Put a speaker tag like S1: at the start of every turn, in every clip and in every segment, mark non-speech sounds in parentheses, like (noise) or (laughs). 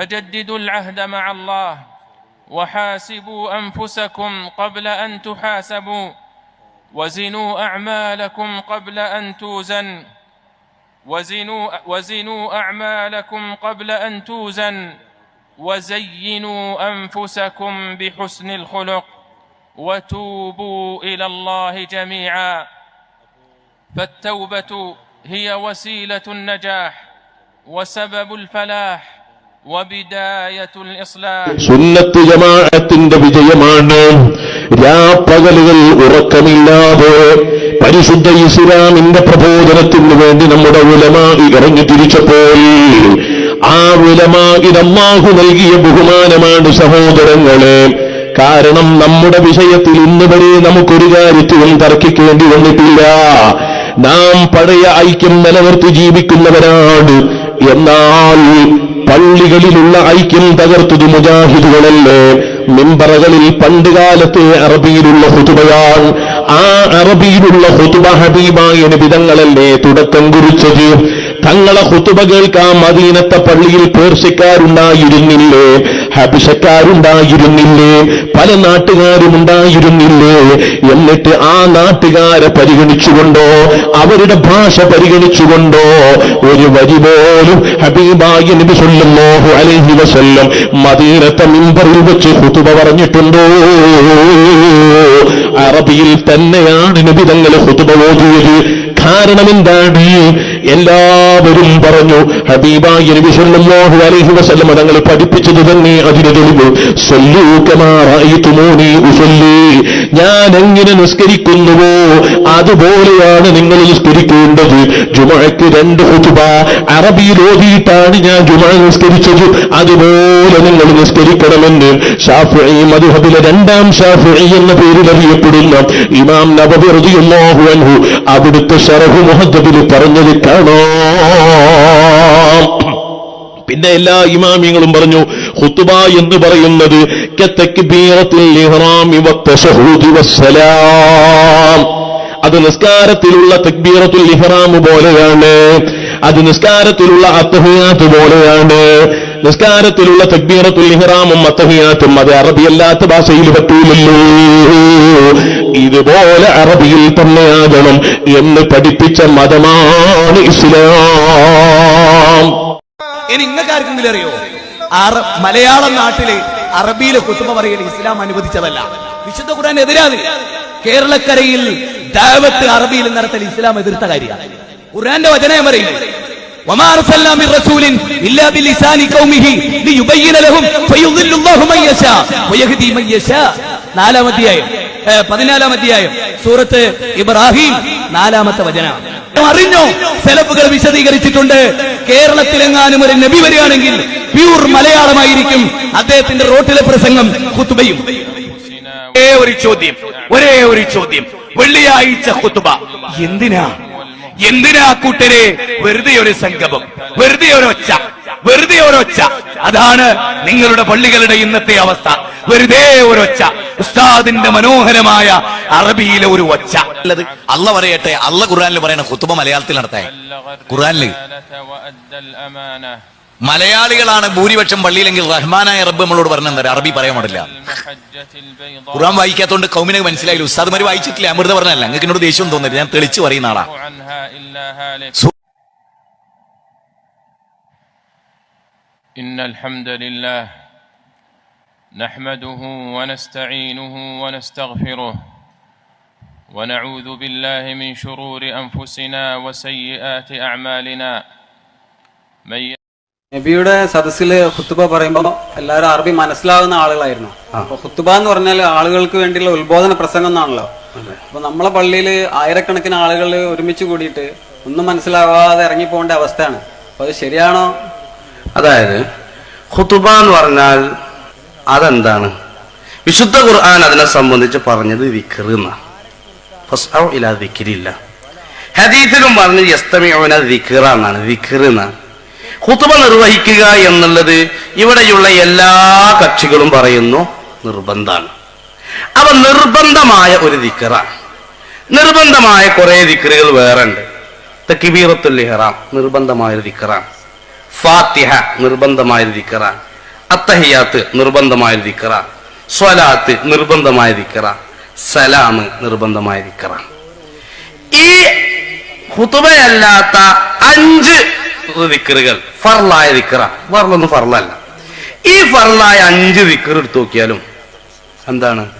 S1: فجددوا العهد مع الله وحاسبوا أنفسكم قبل أن تحاسبوا وزنوا أعمالكم قبل أن توزن وزنوا وزنوا أعمالكم قبل أن توزن وزينوا أنفسكم بحسن الخلق وتوبوا إلى الله جميعا فالتوبة هي وسيلة النجاح وسبب الفلاح
S2: സുന്നത്ത് ജമാഅത്തിന്റെ വിജയമാണ്. രാപ്പകലുകൾ ഉറക്കമില്ലാതെ പരിശുദ്ധ ഇസ്ലാമിന്റെ പ്രബോധനത്തിന് വേണ്ടി നമ്മുടെ ഉലമാകി ഇറങ്ങി തിരിച്ചപ്പോൾ ആ ഉലമാകി ഇതമ്മാഹു നൽകിയ ബഹുമാനമാണ് സഹോദരങ്ങളെ. കാരണം നമ്മുടെ വിഷയത്തിൽ ഇന്ന് വരെ നമുക്കൊരു കാര്യത്തിലും തർക്കിക്കേണ്ടി വന്നിട്ടില്ല. നാം പഴയ ഐക്യം നിലനിർത്തി ജീവിക്കുന്നവരാണ്. എന്നാൽ പള്ളികളിലുള്ള ഐക്യം തകർത്തത് മുജാഹിദുകളല്ലേ? മിമ്പറകളിൽ പണ്ടുകാലത്തെ അറബിയിലുള്ള ഹുതുബയാണ്. ആ അറബിയിലുള്ള ഹുതുബ ഹബീബായ നിബിതങ്ങളല്ലേ തുടക്കം കുറിച്ചത്? തങ്ങളെ ഹുതുബ കേൾക്കാം മദീനത്തെ പള്ളിയിൽ പേർഷ്യക്കാരുണ്ടായിരുന്നില്ലേ? ഹബിഷക്കാരുണ്ടായിരുന്നില്ലേ? പല നാട്ടുകാരും ഉണ്ടായിരുന്നില്ലേ എന്നിട്ട് ആ നാട്ടുകാരെ പരിഗണിച്ചുകൊണ്ടോ അവരുടെ ഭാഷ പരിഗണിച്ചുകൊണ്ടോ ഒരു വരി പോലും ഹബീബായി നബി സല്ലല്ലാഹു അലൈഹി വസല്ലം മദീനത്തെ മിമ്പറിൽ വെച്ച് ഹുതുബ പറഞ്ഞിട്ടുണ്ടോ? അറബിയിൽ തന്നെയാണ് നബി തങ്ങൾ ഹുതുബ ഓതിയത്. കാരണം എന്താണ്? എല്ലാവരും പറഞ്ഞു ഹബീബായി അലൈഹി വസല്ലം തങ്ങൾ പഠിപ്പിച്ചത് തന്നെ അതിന് തെളിവ്. ഞാൻ എങ്ങനെ നിസ്കരിക്കുന്നുവോ അതുപോലെയാണ് നിങ്ങൾ നിസ്കരിക്കേണ്ടത്. ജുമഴയ്ക്ക് രണ്ട് ഹുതുബ അറബിയിൽ ഓതിയിട്ടാണ് ഞാൻ ജുമഴ നിസ്കരിച്ചത്. അതുപോലെ നിങ്ങൾ നിസ്കരിക്കണമെന്ന് ഷാഫി മദ്ഹബിലെ രണ്ടാം ഷാഫി എന്ന പേരിൽ അറിയപ്പെടുന്ന ഇമാം നബവി റളിയല്ലാഹു അൻഹു അവിടുത്തെ ഷറഹു മുഹദ്ദബിൽ പറഞ്ഞത് പിന്നെ എല്ലാ ഇമാമിങ്ങളും പറഞ്ഞു ഹുത്തുബ എന്ന് പറയുന്നത് അത് നിസ്കാരത്തിലുള്ള തക്ബീറത്തുൽ ഇഹ്റാം പോലെയാണ്. അത് നിസ്കാരത്തിലുള്ള അത്തഹിയാത്ത് പോലെയാണ്. നിസ്കാരത്തിലുള്ള തക്ബീറത്തുൽ ഇഹ്റാമും അത്തഹിയാത്തും. അത് അറബിയല്ലാത്ത ഭാഷയിൽ പറ്റൂലല്ലോ. ഇതുപോലെ അറബിയിൽ തന്നെയാകണം എന്ന് പഠിപ്പിച്ച മതമാണ് ഇസ്ലാം
S3: ഇനി ഇന്നക്കാർക്കെങ്കിലും അറിയോ അറ മലയാളം നാട്ടില് അറബിയിലെ കുത്തുമ പറയൽ ഇസ്ലാം അനുവദിച്ചതല്ല വിശുദ്ധ ഖുർആൻ എതിരാത് കേരളക്കരയിൽ ദാവത്ത് അറബിയിൽ നടത്തൽ ഇസ്ലാം എതിർത്ത കാര്യമാണ് ഖുർആന്റെ വചനം പറയുന്നത് وما أرسلنا من رسول إلا بلسان قومه ليبين لهم فيضل الله من يشاء ويهدي من يشاء നാലാം അധ്യായം ഏ, പതിനാലാം അധ്യായം സൂറത്ത് ഇബ്രാഹിം നാലാമത്തെ വചനമാണ് അറിഞ്ഞോ? സെലഫുകൾ വിശദീകരിച്ചിട്ടുണ്ട്. കേരളത്തിലെങ്ങാനും ഒരു നബി വരികയാണെങ്കിൽ പ്യൂർ മലയാളമായിരിക്കും അദ്ദേഹത്തിന്റെ റോട്ടിലെ പ്രസംഗം കുത്തുബയും ഒരേ ഒരു ചോദ്യം ഒരേ ഒരു ചോദ്യം. വെള്ളിയാഴ്ച കുത്തുബ എന്തിനാ? എന്തിനാ കൂട്ടരെ? വെറുതെ ഒരു സംഗമം വെറുതെ ഒരൊച്ച വെറുതെ ഒരൊച്ച. അതാണ് നിങ്ങളുടെ പള്ളികളുടെ ഇന്നത്തെ അവസ്ഥ. വെറുതെ ഒരൊച്ച. ഉസ്താദിന്റെ മനോഹരമായ അറബിയിലെ ഒരു ഒച്ച.
S4: അല്ലത് അല്ല പറയട്ടെ. അല്ല ഖുർആാനിൽ പറയണ കുത്തുബ മലയാളത്തിൽ
S1: നടത്തേ ഖുർആനിൽ
S4: മലയാളികളാണ് ഭൂരിപക്ഷം പള്ളിയിലെങ്കിൽ റഹ്മാനായ റബ്ബ് നമ്മളോട് പറഞ്ഞു എന്താ അറബി പറയാൻ പാടില്ല. ഖുറാൻ വായിക്കാത്തോണ്ട് കൗമിനെ മനസ്സിലായില്ല? ഉസ്താദ് ഉസ്താദ്മാര് വായിച്ചിട്ടില്ല? അമൃത പറഞ്ഞല്ല? നിങ്ങൾക്ക് എന്നോട് ദേഷ്യം തോന്നില്ല ഞാൻ തെളിച്ചു പറയുന്ന ആളാ.
S1: إن الحمد لله نحمده ونستعينه ونستغفره ونعوذ بالله من شرور أنفسنا وسيئات أعمالنا من
S5: നബിയുടെ സദസ്സിൽ ഹുത്തുബ പറയുമ്പോൾ എല്ലാവരും അറബി മനസ്സിലാവുന്ന ആളുകളായിരുന്നു അപ്പൊ ഹുത്തുബ എന്ന് പറഞ്ഞാൽ ആളുകൾക്ക് വേണ്ടിയുള്ള ഉത്ബോധന പ്രസംഗം എന്നാണല്ലോ അപ്പൊ നമ്മളെ പള്ളിയിൽ ആയിരക്കണക്കിന് ആളുകൾ ഒരുമിച്ച് കൂടിയിട്ട് ഒന്നും മനസ്സിലാവാതെ ഇറങ്ങി പോകേണ്ട അവസ്ഥയാണ് അപ്പൊ അത് ശരിയാണോ
S6: അതായത് ഖുതുബ എന്ന് പറഞ്ഞാൽ അതെന്താണ്? വിശുദ്ധ ഖുർആൻ അതിനെ സംബന്ധിച്ച് പറഞ്ഞത് വിക്ർ എന്നാണ് ഫസ്ഔ പറഞ്ഞ് യസ്തമിഉന വിക്ര എന്നാണ്. വിക്ർ എന്നാണ് നിർവഹിക്കുക എന്നുള്ളത് ഇവിടെയുള്ള എല്ലാ കക്ഷികളും പറയുന്നു നിർബന്ധമാണ് അവ നിർബന്ധമായ ഒരു ദിക്കറാണ് നിർബന്ധമായ കുറെ ദിക്കറുകൾ വേറെ ഉണ്ട് തക്കിബീറത്തുൽ ഇഹ്റാം നിർബന്ധമായ ഒരു ഫാത്തിഹ നിർബന്ധമായ ദിക്കറ അത്തഹിയാത്ത് നിർബന്ധമായ ദിക്കറ സ്വലാത്ത് നിർബന്ധമായ ദിക്കറ സലാം നിർബന്ധമായ ദിക്കറ. ഈ ഹുതുബയല്ലാത്ത അഞ്ച് ദിക്കറുകൾ ഫർലായ ദിക്കറ. ഫർലൊന്നും ഫർലല്ല. ഈ ഫർലായ അഞ്ച് ദിക്കർ എടുത്തു നോക്കിയാലും എന്താണ്?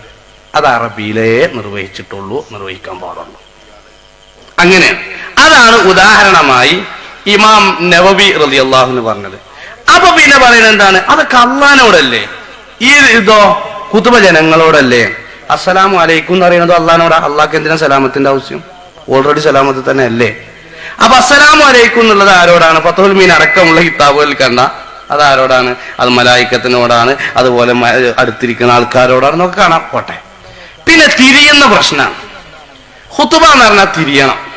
S6: അത് അറബിയിലേ നിർവഹിച്ചിട്ടുള്ളൂ നിർവഹിക്കാൻ പാടുള്ളൂ. അങ്ങനെയാണ്. അതാണ് ഉദാഹരണമായി ഇമാം നവബി റലി അള്ളാഹു എന്ന് പറഞ്ഞത്. അപ്പൊ പിന്നെ പറയുന്നത് എന്താണ്? അതൊക്കെ അള്ളഹാനോടല്ലേ? ഈ ഇതോ കുതുബ ജനങ്ങളോടല്ലേ? അസ്സലാമു അലൈക്കും എന്ന് പറയുന്നത് അള്ളഹാനോടാ. അള്ളാഹ്ക്ക് എന്തിനാ സലാമത്തിന്റെ ആവശ്യം? ഓൾറെഡി സലാമത്ത് തന്നെ അല്ലേ അപ്പൊ അസ്സലാമു അലൈക്കും എന്നുള്ളത് ആരോടാണ്? പത്തോൽ മീൻ അടക്കമുള്ള കിതാബുകളിൽ കണ്ട അത് ആരോടാണ് അത് മലായിക്കത്തിനോടാണ്. അതുപോലെ അടുത്തിരിക്കുന്ന ആൾക്കാരോടാണ്. എന്നൊക്കെ കാണാം. പോട്ടെ. പിന്നെ തിരിയുന്ന പ്രശ്നമാണ്. ഹുത്തുബ എന്ന് പറഞ്ഞാൽ തിരിയണം.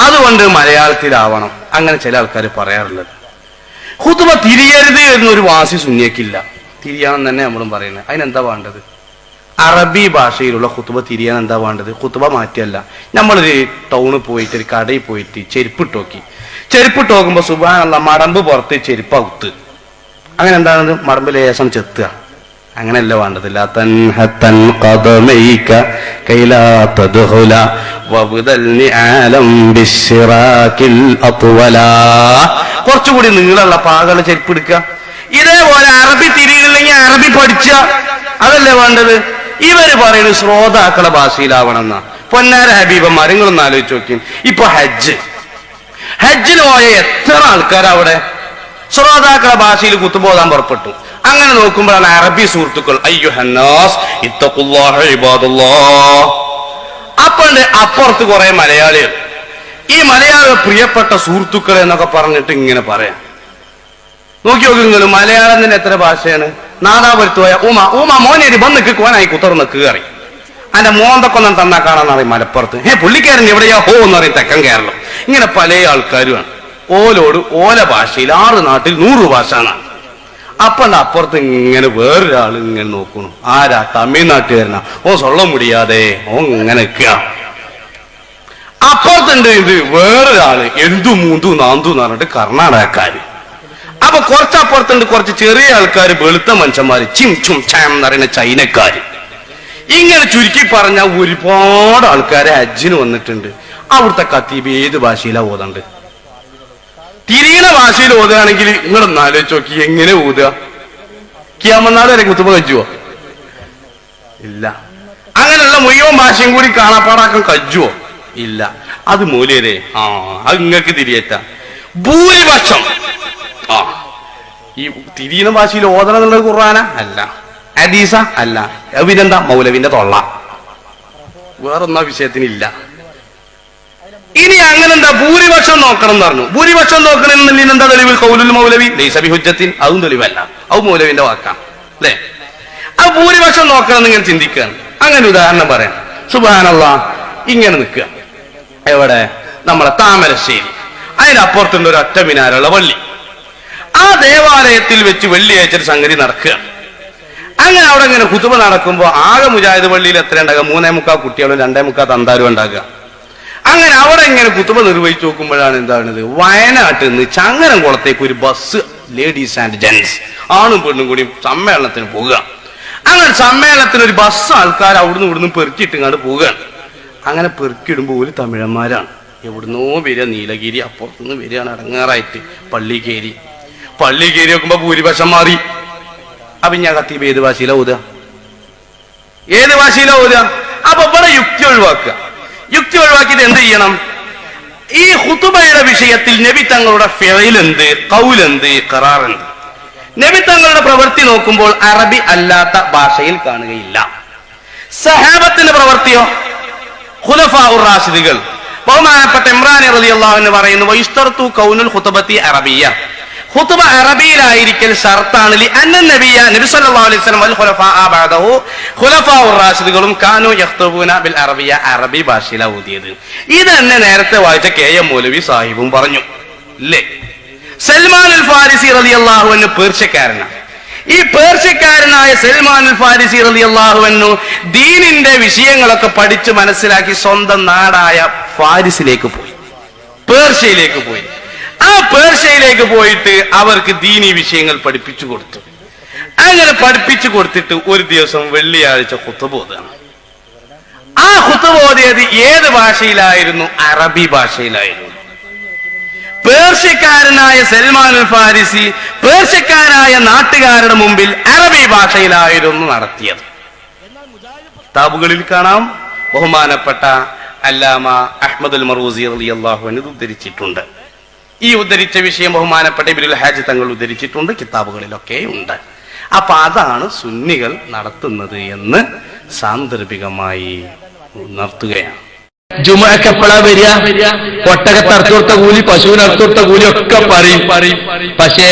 S6: അതുകൊണ്ട് മലയാളത്തിലാവണം. അങ്ങനെ ചില ആൾക്കാർ പറയാറുള്ളത്. ഹുത്തുബ തിരിയരുത് എന്നൊരു വാസി സുന്യക്കില്ല തിരിയണം തന്നെ നമ്മളും പറയുന്നത്. അതിനെന്താ വേണ്ടത്? അറബി ഭാഷയിലുള്ള ഹുത്തുബ തിരിയാൻ എന്താ വേണ്ടത്? ഹുത്തുബ മാറ്റിയല്ല. നമ്മളൊരു ടൗണിൽ പോയിട്ട് ഒരു കടയിൽ പോയിട്ട് ചെരുപ്പ് ടോക്കി ചെരുപ്പ് ടോക്കുമ്പോൾ സുബാനുള്ള മടമ്പ് പുറത്ത് ചെരുപ്പ് ഔത്ത് അങ്ങനെ എന്താണ് മടമ്പ് ലേശം ചെത്തുക. അങ്ങനെയല്ല വേണ്ടത്. കുറച്ചുകൂടി നീളമുള്ള പാകളുടെ ചെരുപ്പ് എടുക്കുക ഇതേപോലെ അറബി തിരിയില്ലെങ്കിൽ അറബി പഠിച്ച അതല്ലേ വേണ്ടത്? ഇവർ പറയുന്നത് ശ്രോതാക്കളെ ഭാഷയിലാവണം എന്നാ പൊന്നാര ഹബീബന്മാർ നിങ്ങളൊന്ന് ആലോചിച്ച് നോക്കി ഇപ്പൊ ഹജ്ജ്. ഹജ്ജിന് പോയ എത്ര ആൾക്കാർ അവിടെ? ശ്രോതാക്കളെ ഭാഷയിൽ കുത്തുപോകാൻ പുറപ്പെട്ടു. അങ്ങനെ നോക്കുമ്പോഴാണ് അറബി സുഹൃത്തുക്കൾ അയ്യോ ഹന്നാസ് ഇബാദുല്ലാഹ് അപ്പണ്ട് അപ്പുറത്ത് കുറെ മലയാളികൾ. ഈ മലയാള പ്രിയപ്പെട്ട സുഹൃത്തുക്കളെ എന്നൊക്കെ പറഞ്ഞിട്ട് ഇങ്ങനെ പറയാം. നോക്കി നോക്കി നിങ്ങൾ മലയാളം തന്നെ എത്ര ഭാഷയാണ്? നാദാപുരത്ത് പോയ ഉമ ഉമ മോനേരി വന്ന് കോനായി കുത്തർന്ന് കയറി അന്റെ മോന്തൊക്കൊന്നും തന്നാ കാണാന്നറിയും മലപ്പുറത്ത്. ഏ പുള്ളിക്കാരൻ എവിടെയാ ഹോ എന്ന് പറയും തെക്കൻ കേരളം. ഇങ്ങനെ പല ആൾക്കാരുമാണ്. ഓലോട് ഓല ഭാഷയിൽ ആറ് നാട്ടിൽ നൂറ് ഭാഷ എന്നാണ് അപ്പണ്ട് അപ്പുറത്ത് ഇങ്ങനെ വേറൊരാൾ ഇങ്ങനെ നോക്കണു ആരാ? തമിഴ്നാട്ടുകാരനാ. ഓ സൊള്ളം മുടിയാതെ. ഓ ഇങ്ങനെ അപ്പുറത്തുണ്ട് ഇത് വേറൊരാൾ എന്തു മൂന്തു നാന്തു എന്ന് പറഞ്ഞിട്ട് കർണാടകക്കാര്. അപ്പൊ കുറച്ചപ്പുറത്തുണ്ട് കുറച്ച് ചെറിയ ആൾക്കാർ വെളുത്ത മനുഷ്യന്മാര് ചിം ചും ചാം എന്ന് പറയുന്ന ചൈനക്കാര്. ഇങ്ങനെ ചുരുക്കി പറഞ്ഞ ഒരുപാട് ആൾക്കാരെ അജ്ജിന് വന്നിട്ടുണ്ട്. അവിടുത്തെ കത്തീബ് ഏത് ഭാഷയിലാ ഓതണ്ട്? തിരിയണ ഭാഷയിൽ ഓതുകയാണെങ്കിൽ നിങ്ങളൊന്ന് ആലോചിച്ച് നോക്കി എങ്ങനെ ഓതുക? കിയാമന്നാട് വരെ കുത്തുമ്പോ കജ്ജുവോ? ഇല്ല. അങ്ങനെയുള്ള മുഴുവൻ ഭാഷയും കൂടി കാണാപ്പാടാക്കാൻ കജ്ജുവോ? ഇല്ല. അത് മൂല്യരെ ആ അത് നിങ്ങൾക്ക് തിരിയേറ്റ. ഭൂരിപക്ഷം. ആ. ഈ തിരിയുന്ന ഭാഷയിൽ ഓതണം എന്നുള്ളത് ഖുർആന? അല്ല. ഹദീസ? അല്ല. അവിനെന്താ മൗലവിന്റെ തൊള്ള. വേറൊന്നാ വിഷയത്തിനില്ല. ഇനി അങ്ങനെ എന്താ ഭൂരിപക്ഷം നോക്കണം എന്ന് പറഞ്ഞു. ഭൂരിപക്ഷം നോക്കണമെന്നില്ല എന്താ തെളിവ് കൗലുൽ മൗലവി? ലൈസബി ഹുജ്ജത്തിൻ അതും തെളിവല്ല. അത് മൗലവിന്റെ വാക്കാണ്. അല്ലേ? ആ ഭൂരിപക്ഷം നോക്കണം എന്ന് ഇങ്ങനെ ചിന്തിക്കുകയാണ്. അങ്ങനെ ഉദാഹരണം പറയാം. സുബാനല്ല ഇങ്ങനെ നിൽക്കുക. എവിടെ? നമ്മളെ താമരശ്ശേരി. അതിനപ്പുറത്തുണ്ട് ഒരു ഒറ്റ മിനാരുള്ള വള്ളി. ആ ദേവാലയത്തിൽ വെച്ച് വെള്ളിയാഴ്ച സംഗതി നടക്കുക. അങ്ങനെ അവിടെ ഇങ്ങനെ കുതുമ നടക്കുമ്പോൾ ആകെ മുജാഹിദ് പള്ളിയിൽ എത്ര ഉണ്ടാകുക മൂന്നേ മുക്കാ കുട്ടികളും രണ്ടേ മുക്കാ തന്താരും ഉണ്ടാകുക. അങ്ങനെ അവിടെ ഇങ്ങനെ കുത്തുബ നിർവഹിച്ചു നോക്കുമ്പോഴാണ് എന്താണ് വയനാട്ടിൽ നിന്ന് ചങ്ങരംകുളത്തേക്ക് ഒരു ബസ് ലേഡീസ് ആൻഡ് ജെന്റ്സ് ആണും പെണ്ണും കൂടി സമ്മേളനത്തിന് പോവുക. അങ്ങനെ സമ്മേളനത്തിന് ഒരു ബസ് ആൾക്കാർ അവിടുന്ന് ഇവിടുന്ന് പെറുക്കിയിട്ടിങ്ങാണ്ട് പോവുകയാണ്. അങ്ങനെ പെറുക്കിയിടുമ്പോൾ ഒരു തമിഴന്മാരാണ്. എവിടുന്നോ വരിക നീലഗിരി അപ്പുറത്തുനിന്ന് വരികയാണ് അടങ്ങാറായിട്ട് പള്ളിക്കേരി പള്ളിക്കേരി നോക്കുമ്പോ ഭൂരിപക്ഷം മാറി. അപ്പൊ ഞാൻ കത്തി ഏത് ഭാഷയിലാ ഓതുക. ഏത് ഭാഷയിലാ അപ്പൊ ഇവിടെ യുക്തി ഒഴിവാക്കുക. യുക്തി ഒഴിവാക്കിയിട്ട് എന്ത് ചെയ്യണം? ഈ ഹുതുബയുടെ വിഷയത്തിൽ നബി തങ്ങളുടെ ഫെയിലെന്ത് കൗലെന്ത് കറാറെന്ത് നബി തങ്ങളുടെ പ്രവൃത്തി നോക്കുമ്പോൾ അറബി അല്ലാത്ത ഭാഷയിൽ കാണുകയില്ല. സഹാബത്തിന്റെ പ്രവൃത്തിയോ? ഖുലഫാഉർ റാഷിദുകൾ. ബഹുമാനപ്പെട്ട ഇമ്രാൻ റലി അള്ളാഹു എന്ന് പറയുന്നു വൈസ്തർത്തു കൗനുൽ ഖുതുബത്തി അറബിയ ഖുതുബ അറബിയിലായിരിക്കൽ ഷർത്താണ് റാഷിദുകളും കാനു യഖ്തുബൂന ബിൽ അറബിയ അറബി ഭാഷയിലാണ് ഊതിയത്. ഇത് തന്നെ നേരത്തെ വായിച്ച കെ എം മൗലവി സാഹിബും പറഞ്ഞു. ഇല്ലേ സൽമാൻ അൽ ഫാരിസി റളിയല്ലാഹു അൻഹു പേർഷ്യക്കാരനാണ് ഈ പേർഷ്യക്കാരനായ സൽമാൻ അൽ ഫാരിസി റളിയല്ലാഹു അൻഹു ദീനിന്റെ വിഷയങ്ങളൊക്കെ പഠിച്ചു മനസ്സിലാക്കി സ്വന്തം നാടായ ഫാരിസിലേക്ക് പോയി. പേർഷ്യയിലേക്ക് പോയി. ആ പേർഷ്യയിലേക്ക് പോയിട്ട് അവർക്ക് ദീനി വിഷയങ്ങൾ പഠിപ്പിച്ചു കൊടുത്തു. അങ്ങനെ പഠിപ്പിച്ചു കൊടുത്തിട്ട് ഒരു ദിവസം വെള്ളിയാഴ്ച കുത്തുബോധാണ് ആ കുത്തുബോധിയത് ഏത് ഭാഷയിലായിരുന്നു? അറബി ഭാഷയിലായിരുന്നു. പേർഷ്യക്കാരനായ സൽമാൻ അൽ ഫാരിസി പേർഷ്യക്കാരായ നാട്ടുകാരുടെ മുമ്പിൽ അറബി ഭാഷയിലായിരുന്നു നടത്തിയത്. കിതാബുകളിൽ കാണാം. ബഹുമാനപ്പെട്ട അല്ലാമ അൽ മറൂസി അൻഹു ഇത് ഉദ്ധരിച്ചിട്ടുണ്ട്. ഈ ഉദ്ധരിച്ച വിഷയം ബഹുമാനപ്പെട്ട ഇബ്രുൽ ഹാജ് തങ്ങൾ ഉദ്ധരിച്ചിട്ടുണ്ട് കിതാബുകളിലൊക്കെ ഉണ്ട്. അപ്പൊ അതാണ് സുന്നികൾ നടത്തുന്നത് എന്ന് സാന്ദർഭികമായി ഉണർത്തുകയാണ്.
S7: ജുമക്ക് എപ്പോഴാ വരിക? ഒട്ടക തറച്ചുകൊടുത്ത കൂലി പശുവിന് കൂലി ഒക്കെ പറയും. പക്ഷേ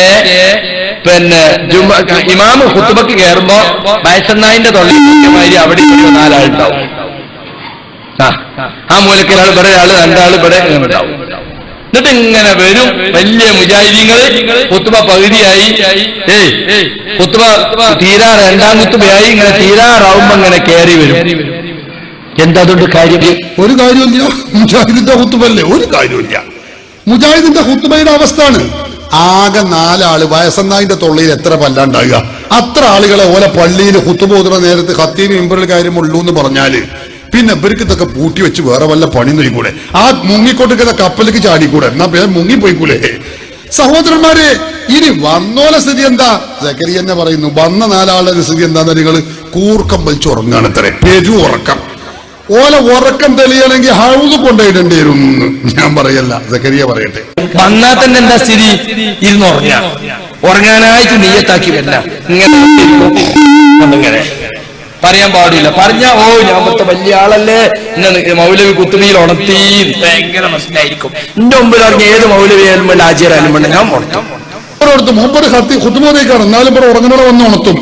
S7: പിന്നെ ജുമ ഇമാമ് ഹുത്തുബക്ക് കയറുമ്പോ വയസ്സന്നായിന്റെ തൊള്ളിമാതിരി അവിടെ നാലാളുണ്ടാവും. ആ മൂലക്കൊരാൾ ഇവിടെ ഒരാൾ രണ്ടാൾ ഇവിടെ ഉണ്ടാവും. എന്നിട്ട് ഇങ്ങനെ വരും. വലിയ മുജാഹിദീങ്ങൾ കുത്തുബ പകുതിയായി. ഏയ് കുത്തുബ തീരാ രണ്ടാം കുത്തുബയായി. ഇങ്ങനെ തീരാറാവുമ്പോ ഇങ്ങനെ കയറി വരും. എന്താ അതുകൊണ്ട് കാര്യം?
S8: ഒരു കാര്യമില്ല മുജാഹിദിന്റെ കുത്തുബല്ലേ? ഒരു കാര്യമില്ല മുജാഹിദിന്റെ കുത്തുബയുടെ അവസ്ഥയാണ് ആകെ നാലാൾ. വയസ്സന്നായിന്റെ തൊള്ളയിൽ എത്ര പല്ലാണ്ടാകുക അത്ര ആളുകളെ ഓലെ പള്ളിയിൽ കുത്തുപോതുന്ന നേരത്ത് ഹത്തീന് ഇമ്പറിൽ കാര്യമുള്ളൂ എന്ന് പറഞ്ഞാൽ പിന്നെ ഇവർക്കിതൊക്കെ പൂട്ടി വെച്ച് വേറെ വല്ല പണി നോക്കൂടെ ആ മുങ്ങിക്കൊണ്ടിരിക്കുന്ന കപ്പലേക്ക് ചാടിക്കൂടെ? എന്നാ പേര് മുങ്ങിപ്പോയിക്കൂടെ? സഹോദരന്മാരെ ഇനി വന്നോലെ സ്ഥിതി എന്താ? ജക്കരി തന്നെ പറയുന്നു വന്ന നാലാളുടെ സ്ഥിതി എന്താന്ന് നിങ്ങൾ കൂർക്കം വലിച്ചു ഉറങ്ങാണ് ഇത്ര പെരു ഉറക്കം. ഓല ഉറക്കം തെളിയണമെങ്കിൽ ഹൗസ് കൊണ്ടുപോയിടേണ്ടി ഞാൻ പറയല്ല. സക്കരിയ പറയട്ടെ.
S7: വന്നാ തന്നെ എന്താ സ്ഥിതി? ഇരുന്ന് ഉറങ്ങാനായിട്ട് നീയത്താക്കി വല്ല ഇങ്ങനെ. പറയാൻ പാടില്ല. പറഞ്ഞ ഓ ഞാൻ പത്തെ വലിയ ആളല്ലേ. എന്നെ മൗലവി കുത്തുമിയിൽ ഉണർത്തി. ഭയങ്കര മനസ്സിലായിരിക്കും എന്റെ മുമ്പിൽ ഇറങ്ങി ഏത് മൗലവി ആയാലും വേണ്ട ആചാരായാലും വേണ്ട ഞാൻ ഉണർത്തും.
S8: ഓരോരുത്ത് മൂപ്പര് കത്തി കുത്തുമോതേക്കാണ് എന്നാലും ഇവിടെ ഉറങ്ങണോടെ വന്ന് ഉണർത്തും.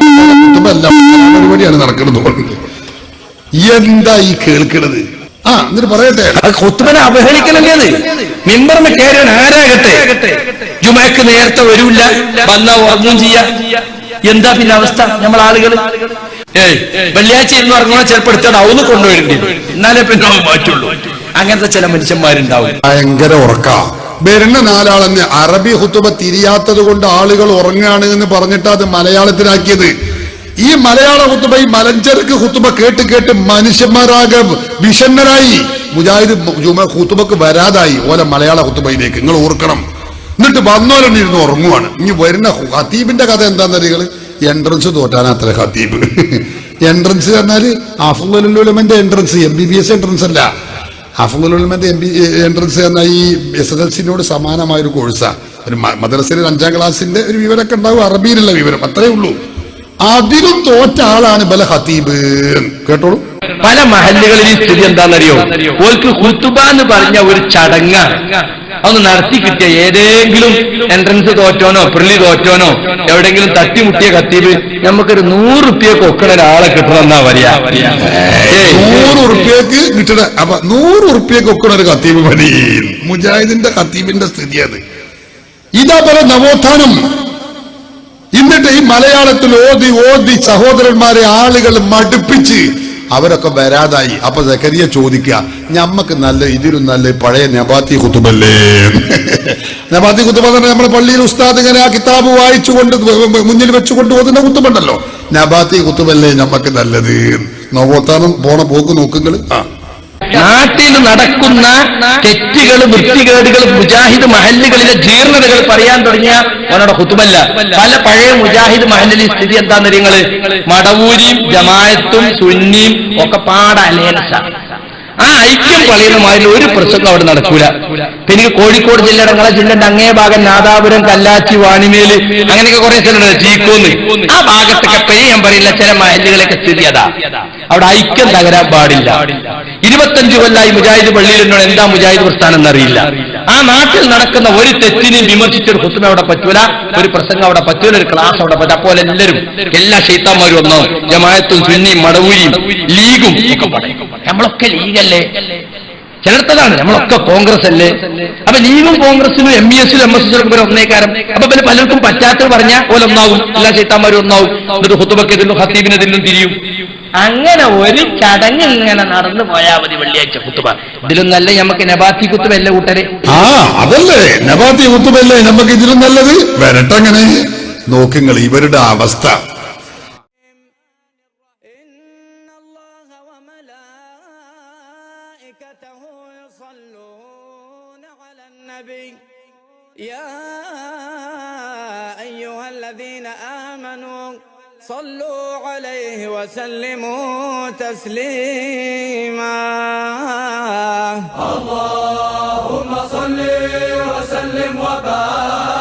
S8: എല്ലാം പരിപാടിയാണ് നടക്കുന്നത് എന്താ ഈ കേൾക്കുന്നത് ആ എന്നിട്ട് പറയട്ടെ.
S7: അത് അവഹേളിക്കലല്ലേ അത്? മിമ്പറിന് കയറാൻ ആരാകട്ടെ? ജുമാക്ക് നേരത്തെ വരൂല്ല വന്ന ഉറങ്ങും ചെയ്യാ. എന്താ പിന്നെ അവസ്ഥ? നമ്മൾ ആളുകൾ ഏയ് വെള്ളിയാഴ്ച എന്ന് പറഞ്ഞാൽ ചിലപ്പോൾ എടുത്തോണ്ട് അവന്ന് കൊണ്ടുവരേണ്ടി വരും. എന്നാലേ പിന്നെ അവൻ മാറ്റുള്ളൂ. അങ്ങനത്തെ ചില മനുഷ്യന്മാരുണ്ടാവും.
S8: ഭയങ്കര ഉറക്ക. വരുന്ന നാലാളെന്ന് അറബി ഹുത്തുബ തിരിയാത്തത് കൊണ്ട് ആളുകൾ ഉറങ്ങുകയാണ് എന്ന് പറഞ്ഞിട്ട് അത് മലയാളത്തിലാക്കിയത്. ഈ മലയാള ഹുത്തുബ ഈ മലഞ്ചരക്ക് ഹുത്തുബ കേട്ട് കേട്ട് മനുഷ്യന്മാരാകെ വിഷന്നരായി. മുജാഹിദ് ജുമ ഹുത്തുബക്ക് വരാതായി. ഓല മലയാള ഹുത്തുബയിലേക്ക്. നിങ്ങൾ ഓർക്കണം. എന്നിട്ട് വന്നോലും ഇരുന്ന് ഉറങ്ങുവാണ്. ഇനി വരുന്ന ഹത്തീബിന്റെ കഥ എന്താന്ന് നിങ്ങൾ എൻട്രൻസ് തോറ്റാനത്ര ഹത്തീബ് എൻട്രൻസ് പറഞ്ഞാൽ അഫുലുലമന്റെ entrance M B B S entrance അല്ല. അഫുലുലമന്റെ എം ബി എൻട്രൻസ് പറഞ്ഞാൽ ഈ എസ് എസ് എൽ സിനോട് സമാനമായ ഒരു കോഴ്സാ ഒരു മദ്രസയിലെ അഞ്ചാം ക്ലാസ്സിന്റെ ഒരു വിവരമൊക്കെ ഉണ്ടാവും അറബിയിലുള്ള വിവരം. അത്രേ ഉള്ളൂ. അതിലും തോറ്റ ആളാണ് ബല ഹത്തീബ് കേട്ടോളൂ.
S7: പല മഹല്ലുകളിൽ സ്ഥിതി എന്താണെന്നറിയോ? ഓർക്ക് ഹുത്തുബ എന്ന് പറഞ്ഞ ഒരു ചടങ്ങാണ്. അതൊന്ന് നടത്തി കിട്ടിയ ഏതെങ്കിലും എൻട്രൻസ് തോറ്റോനോ പ്രിലി തോറ്റോനോ എവിടെങ്കിലും തട്ടിമുട്ടിയ കത്തീബ് നമുക്കൊരു നൂറ് റുപ്യൊക്കെ ഒക്കണ ഒരാളെ കിട്ടണമെന്നാ പറയാ.
S8: നൂറ് റുപ്യക്ക് കിട്ടണ അപ്പൊ നൂറ് ഉറുപ്പ്യക്ക് ഒക്കണ ഒരു കത്തീബ് മതി. മുജാഹിദിന്റെ കത്തീബിന്റെ സ്ഥിതി അത് ഇതാ പല നവോത്ഥാനം. എന്നിട്ട് ഈ മലയാളത്തിൽ ഓതി ഓതി സഹോദരന്മാരെ ആളുകൾ മടുപ്പിച്ച് അവരൊക്കെ വരാതായി. അപ്പൊ സക്കരിയ ചോദിക്കുക ഞമ്മക്ക് നല്ല ഇതിലും നല്ല പഴയ നബാത്തി കുത്തുബല്ലേ? (laughs) നബാത്തി കുത്തുബ നമ്മുടെ പള്ളിയിൽ ഉസ്താദ് ഇങ്ങനെ ആ കിതാബ് വായിച്ചു കൊണ്ട് മുന്നിൽ വെച്ചുകൊണ്ട് ഓതുന്ന കുത്തുബുണ്ടല്ലോ. നബാത്തി കുത്തുബല്ലേ ഞമ്മക്ക് നല്ലത്? നവോത്ഥാനം പോണ പോക്ക് നോക്കുങ്ങൾ ആ.
S7: നാട്ടിൽ നടക്കുന്ന തെറ്റുകൾ വൃത്തികേടുകൾ മുജാഹിദ് മഹല്ലുകളിലെ ജീർണതകൾ പറയാൻ തുടങ്ങിയ അവനോട് ഹുത്തുമല്ല പല പഴയ മുജാഹിദ് മഹല്ലിലെ സ്ഥിതി എന്താന്ന് നിങ്ങൾ? മടവൂരിയും ജമായത്തും സുന്നിയും ഒക്കെ പാട ആ ഐക്യം പറയുന്ന മാതിരി ഒരു പ്രശ്നം അവിടെ നടക്കൂല. പിന്നെ കോഴിക്കോട് ജില്ല നിങ്ങളെ ജില്ലന്റെ അങ്ങേ ഭാഗം നാദാപുരം കല്ലാച്ചി വാണിമേൽ അങ്ങനെയൊക്കെ കുറെ സ്ഥലമുണ്ട്. ചീക്കോന്ന്. ആ ഭാഗത്തൊക്കെ പേര് ഞാൻ പറയില്ല ചില മഹല്ലുകളൊക്കെ സ്ഥിതി അതാ. അവിടെ ഐക്യം തകരാൻ പാടില്ല. ഇരുപത്തഞ്ചു കൊല്ലായി മുജാഹിദ് പള്ളിയിലുണ്ടോ എന്താ മുജാഹിദ് പ്രസ്ഥാനം എന്നറിയില്ല. ആ നാട്ടിൽ നടക്കുന്ന ഒരു തെറ്റിനെയും വിമർശിച്ചൊരു ഹുസ്മ അവിടെ പറ്റൂല ഒരു പ്രസംഗം അവിടെ പറ്റൂല ഒരു ക്ലാസ് അവിടെ പറ്റും അപ്പോൾ എല്ലാവരും എല്ലാ ഷെയ്ത്താന്മാരും ഒന്നോ ജമായത്തും സുന്നിയും മടവൂരിയും ലീഗും നമ്മളൊക്കെ ലീഗല്ലേ? ചിലർത്തതാണ് നമ്മളൊക്കെ കോൺഗ്രസ് അല്ലേ അപ്പൊ ലീഗും കോൺഗ്രസിനും എം ബി എസിലും എം എസ് എസിലും ഒക്കെ ഒന്നേക്കാരം. അപ്പൊ പിന്നെ പലർക്കും പറ്റാത്തത് പറഞ്ഞാൽ ഓലൊന്നാവും എല്ലാ ചൈത്താന്മാരും ഒന്നാവും. എന്നിട്ട് ഹുത്തുബക്ക് ഇതിലും ഹത്തീബിനെതിലും തിരിയും. അങ്ങനെ ഒരു ചടങ്ങ് ഇങ്ങനെ നടന്നു പോയാൽ മതി വെള്ളിയാഴ്ച കുത്തുബ. ഇതിലും നല്ല നമുക്ക് നബാത്തി കുത്തുബല്ല കൂട്ടരെ?
S8: ആ അതല്ലേ. നബാത്തി കുത്തുബല്ലേ. നമുക്ക് ഇതിലും നല്ലത്. വരട്ടങ്ങനെ നോക്കുങ്ങൾ ഇവരുടെ അവസ്ഥ.
S9: وسلموا تسليما. اللهم صل وسلم وبارك